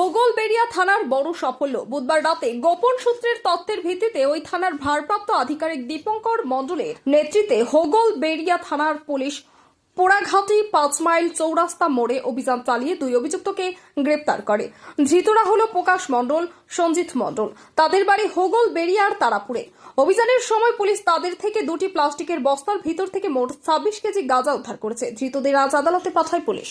হোগলবেড়িয়া থানার বড় সাফল্য। বুধবার রাতে গোপন সূত্রের তত্ত্বের ভিত্তিতে ওই থানার ভারপ্রাপ্ত আধিকারিক দীপঙ্কর মণ্ডলের নেতৃত্বে হোগল হোগলবেড়িয়া থানার পুলিশ পোড়াঘাটি পাঁচ মাইল চৌরাস্তা মোড়ে অভিযান চালিয়ে দুই অভিযুক্তকে গ্রেপ্তার করে। ধৃতরা হল প্রকাশ মণ্ডল, সঞ্জিত মণ্ডল। তাদের বাড়ি হোগল বেরিয়ার তারাপুরে। অভিযানের সময় পুলিশ তাদের থেকে দুটি প্লাস্টিকের বস্তার ভিতর থেকে মোট ছাব্বিশ কেজি গাঁজা উদ্ধার করেছে। ধৃতদের আজ আদালতে পাঠায় পুলিশ।